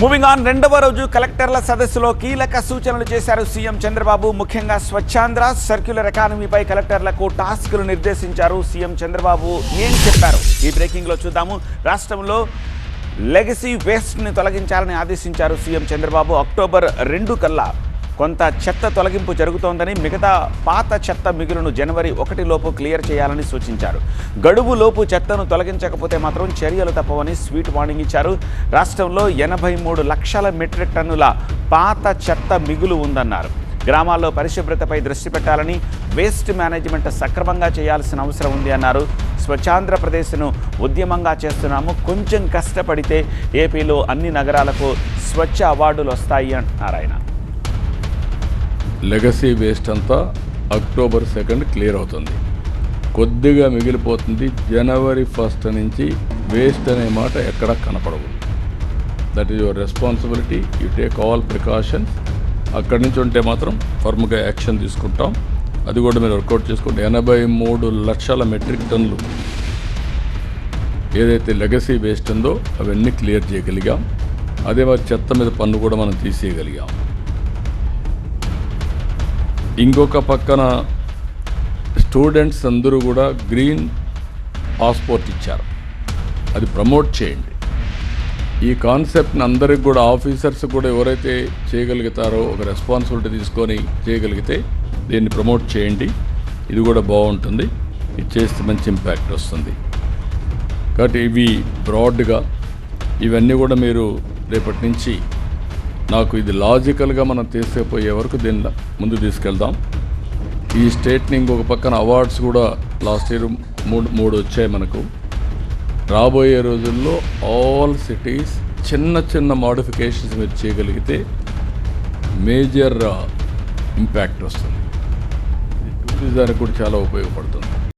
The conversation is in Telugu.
మూవింగ్ ఆన్ రెండవ రోజు కలెక్టర్ల సదస్సులో కీలక సూచనలు చేశారు సీఎం చంద్రబాబు. ముఖ్యంగా స్వచ్ఛాంధ్ర సర్క్యులర్ ఎకానమీపై కలెక్టర్లకు టాస్క్లు నిర్దేశించారు సీఎం చంద్రబాబు. ఏం చెప్పారు? ఈ బ్రేకింగ్లో చూద్దాము. రాష్ట్రంలో లెగసీ వేస్ట్ని తొలగించాలని ఆదేశించారు సీఎం చంద్రబాబు. అక్టోబర్ రెండు కల్లా కొంత చెత్త తొలగింపు జరుగుతోందని మిగతా పాత చెత్త మిగులును జనవరి ఒకటిలోపు క్లియర్ చేయాలని సూచించారు. గడువులోపు చెత్తను తొలగించకపోతే మాత్రం చర్యలు తప్పవని స్వీట్ వార్నింగ్ ఇచ్చారు. రాష్ట్రంలో ఎనభై మూడు లక్షల మెట్రిక్ టన్నుల పాత చెత్త మిగులు ఉందన్నారు. గ్రామాల్లో పరిశుభ్రతపై దృష్టి పెట్టాలని వేస్ట్ మేనేజ్మెంట్ సక్రమంగా చేయాల్సిన అవసరం ఉంది అన్నారు. స్వచ్ఛాంధ్రప్రదేశ్ను ఉద్యమంగా చేస్తున్నాము. కొంచెం కష్టపడితే ఏపీలో అన్ని నగరాలకు స్వచ్ఛ అవార్డులు వస్తాయి అంటున్నారు ఆయన. లెగసీ వేస్ట్ అంతా అక్టోబర్ సెకండ్ క్లియర్ అవుతుంది. కొద్దిగా మిగిలిపోతుంది జనవరి ఫస్ట్ నుంచి వేస్ట్ అనే మాట ఎక్కడ కనపడవు. That is your responsibility you take all precautions అక్కడి నుంచి ఉంటే మాత్రం ఫర్మ్గా యాక్షన్ తీసుకుంటాం. అది కూడా మీరు వర్కౌట్ చేసుకుంటే ఎనభై మూడు లక్షల మెట్రిక్ టన్నులు ఏదైతే లెగసీ వేస్ట్ ఉందో అవన్నీ క్లియర్ చేయగలిగాం. అదే మరి చెత్త మీద పన్ను కూడా మనం తీసేయగలిగాం. ఇంకొక పక్కన స్టూడెంట్స్ అందరూ కూడా గ్రీన్ పాస్పోర్ట్ ఇచ్చారు. అది ప్రమోట్ చేయండి. ఈ కాన్సెప్ట్ని అందరికి కూడా ఆఫీసర్స్ కూడా ఎవరైతే చేయగలుగుతారో ఒక రెస్పాన్సిబిలిటీ తీసుకొని చేయగలిగితే దీన్ని ప్రమోట్ చేయండి. ఇది కూడా బాగుంటుంది. ఇది చేస్తే మంచి ఇంపాక్ట్ వస్తుంది. కాబట్టి ఇవి బ్రాడ్గా ఇవన్నీ కూడా మీరు రేపటి నుంచి నాకు ఇది లాజికల్గా మనం తీసుకుపోయే వరకు దీన్ని ముందు తీసుకెళ్దాం. ఈ స్టేట్ని ఇంకొక పక్కన అవార్డ్స్ కూడా లాస్ట్ ఇయర్ మూడు మూడు వచ్చాయి మనకు. రాబోయే రోజుల్లో ఆల్ సిటీస్ చిన్న చిన్న మాడిఫికేషన్స్ మీరు చేయగలిగితే మేజర్ ఇంపాక్ట్ వస్తుంది. టూరిజానికి కూడా చాలా ఉపయోగపడుతుంది.